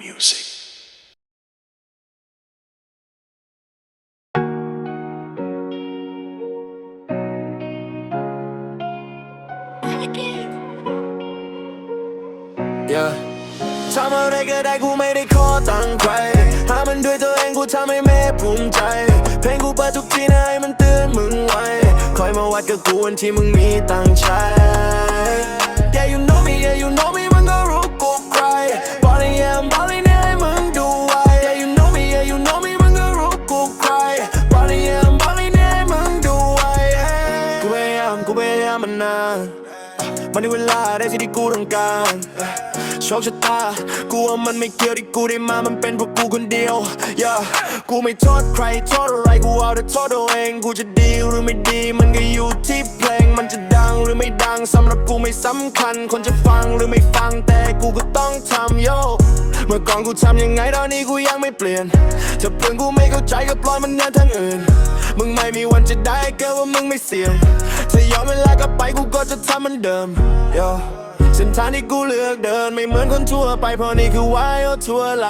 music. ทำอะไรก็ได้กูไม่ได้ขอตังค์ใครหามันด้วยตัวเองกูทำให้แม่ภูมิใจ เพลงกูเปิดทุกทีนะให้มันเตือนมึงไว้ คอยมาวัดกับกูวันที่มึงมีตังค์ใช้ มันในเวลาได้สิ่งที่กูต้องการโชคชะตา กูว่ามันไม่เกี่ยวที่กูได้มา มันเป็นเพราะกูคนเดียว yeah กูไม่โทษใครโทษอะไร กูเอาแต่โทษตัวเอง กูจะดีหรือไม่ดี มันก็อยู่ที่เพลง มันจะดังหรือไม่ดังสำหรับกูไม่สำคัญ คนจะฟังหรือไม่ฟังแต่กูก็ต้องทำโยเมื่อก่อนกูทำยังไงตอนนี้กูยังไม่เปลี่ยนถ้าเพื่อนกูไม่เข้าใจก็ปล่อยมันเนินทางอื่น มึงไม่มีวันจะได้เกิดว่ามึงไม่เสี่ยง ถ้ายอนเวลากลับไปกูก็จะทำเหมือนเดิม Yo เส้นทางที่กูเลือกเดินไม่เหมือนคนทั่วไปเพราะนี่คือวายทั่วไล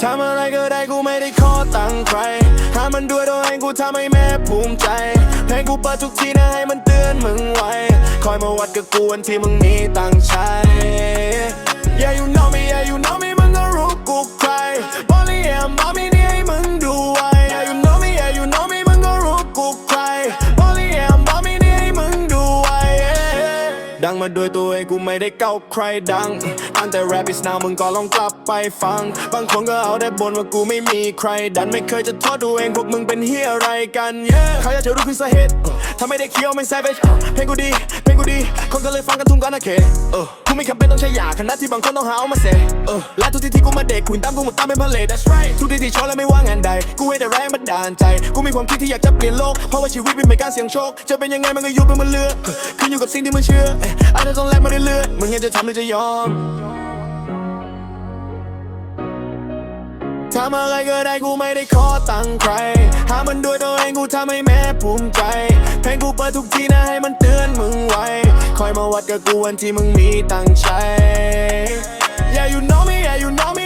ทำอะไรก็ได้กูไม่ได้ขอตังค์ใคร หามันด้วยตัวเองกูทำให้แม่ภูมิใจ เพลงกูเปิดทุกทีนะให้มันเตือนมึงไว้ คอยมาวัดกับกูวันที่มึงมีตังค์ใช้ Yeah you know มาด้วยตัวเองกูไม่ได้เก้าใครดังตั้งแต่ rap is now มึงก็ลองกลับไปฟัง บางคนก็เอาได้บนว่ากูไม่มีใคร ดันไม่เคยจะโทษตัวเองพวกมึงเป็นเฮียอะไรกัน yeah เขาอยากจะรู้คือสาเหตุถ้าไม่ได้เคี้ยวไม่ savage เพลงกูดีเพลงกูดี คนก็เลยฟังกันทุ่งกันนะเคเออกูไม่จำเป็นต้องใช้ยาขนาดที่บางคนต้องหาเอามาเสพเออและทุกที่ที่กูมาเด็กคุณตามกูหมดตามเป็นพาเลท that's right ทุกที่ที่ชอบและไม่ว่างานใด กูให้แต่แรงบันดาลใจ กูมีความคิดที่อยากจะเปลี่ยนโลกเพราะว่าชีวิตเป็นเหมือนการเสี่ยงโชคจะเป็นยังไงมันก็อยู่เป็นมันเลือกขึ้นอยู่กับสิ่งที่มึงเชื่ออาจจะต้องแลกมาเรื่อยๆมึงยังจะทำหรือจะยอมทำอะไรก็ได้กูไม่ได้ขอตังค์ใคร หามันด้วยตัวเองกูทำให้แม่ภูมิใจ เพลงกูเปิดทุกทีนะให้มันเตือนมึงไว้ คอยมาวัดกับกูวันที่มึงมีตังค์ใช้ Yeah you know me yeah you know me